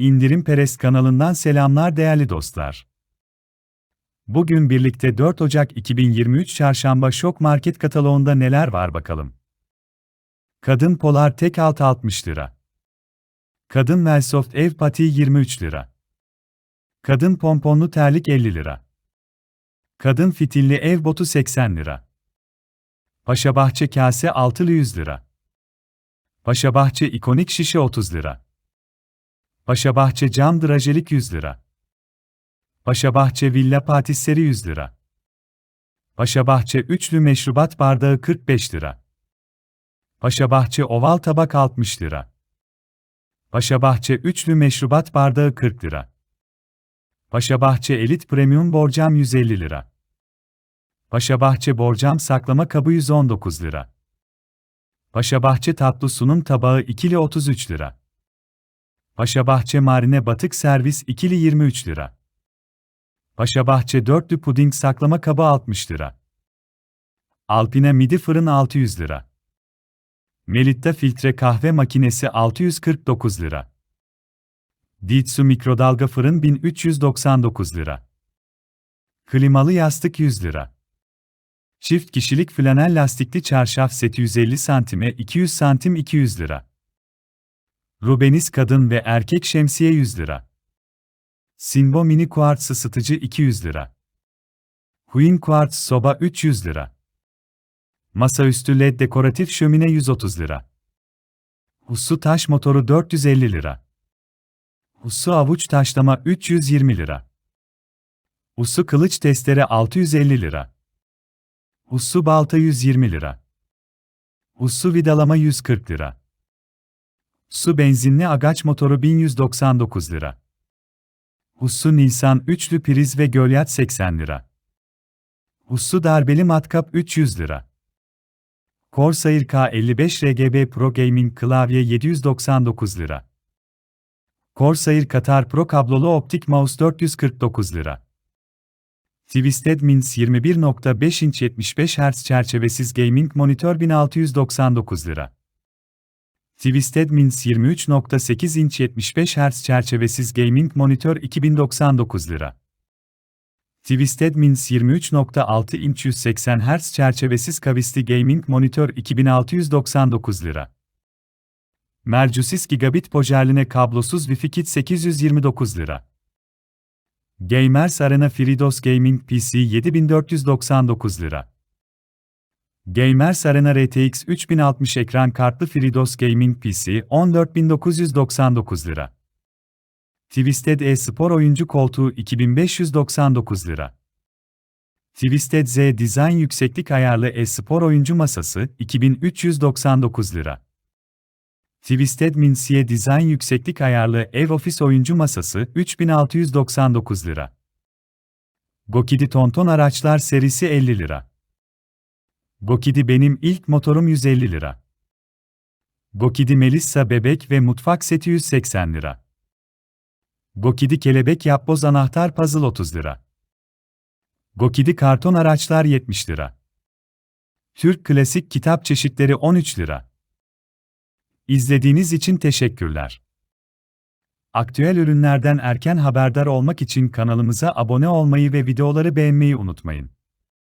İndirim Perest kanalından selamlar değerli dostlar. Bugün birlikte 4 Ocak 2023 Çarşamba Şok Market kataloğunda neler var bakalım. Kadın Polar tek alt 60 lira. Kadın Velsoft ev patiği 23 lira. Kadın pomponlu terlik 50 lira. Kadın fitilli ev botu 80 lira. Paşabahçe kase altılı 100 lira. Paşabahçe ikonik şişe 30 lira. Paşabahçe cam drajelik 100 lira. Paşabahçe villa patisleri 100 lira. Paşabahçe üçlü meşrubat bardağı 45 lira. Paşabahçe oval tabak 60 lira. Paşabahçe üçlü meşrubat bardağı 40 lira. Paşabahçe elit premium borcam 150 lira. Paşabahçe borcam saklama kabı 119 lira. Paşabahçe tatlı sunum tabağı ikili 33 lira. Paşabahçe marine batık servis ikili 23 lira. Paşabahçe dörtlü puding saklama kabı 60 lira. Alpine midi fırın 600 lira. Melitta filtre kahve makinesi 649 lira. Ditsu mikrodalga fırın 1399 lira. Klimalı yastık 100 lira. Çift kişilik flanel lastikli çarşaf seti 150 santime 200 santim 200 lira. Rubeniz kadın ve erkek şemsiye 100 lira. Sinbo mini kuartz ısıtıcı 200 lira. Huin kuartz soba 300 lira. Masaüstü led dekoratif şömine 130 lira. Husu taş motoru 450 lira. Husu avuç taşlama 320 lira. Husu kılıç testere 650 lira. Husu balta 120 lira. Husu vidalama 140 lira. Su benzinli agaç motoru 1199 lira. Husu Nisan üçlü priz ve gölyat 80 lira. Husu darbeli matkap 300 lira. Corsair K55 RGB Pro Gaming klavye 799 lira. Corsair Qatar Pro kablolu optik mouse 449 lira. Twisted Mins 21.5 inç 75 Hz çerçevesiz gaming monitör 1699 lira. Twisted Mins 23.8 inç 75 Hz çerçevesiz gaming monitör 2099 lira. Twisted Mins 23.6 inç 180 Hz çerçevesiz kavisli gaming monitör 2699 lira. Mercusis Gigabit Pojerline kablosuz Wi-Fi kit 829 lira. Gamers Arena FreeDOS Gaming PC 7499 lira. Gamers Arena RTX 3060 ekran kartlı FreeDOS Gaming PC 14999 lira. Twisted e-spor oyuncu koltuğu 2599 lira. Twisted Z Design yükseklik ayarlı e-spor oyuncu masası 2399 lira. Twisted Minsiye Design yükseklik ayarlı ev ofis oyuncu masası 3699 lira. Gokidi Tonton araçlar serisi 50 lira. Gokidi benim ilk motorum 150 lira. Gokidi Melissa bebek ve mutfak seti 180 lira. Gokidi kelebek yapboz anahtar puzzle 30 lira. Gokidi karton araçlar 70 lira. Türk klasik kitap çeşitleri 13 lira. İzlediğiniz için teşekkürler. Aktüel ürünlerden erken haberdar olmak için kanalımıza abone olmayı ve videoları beğenmeyi unutmayın.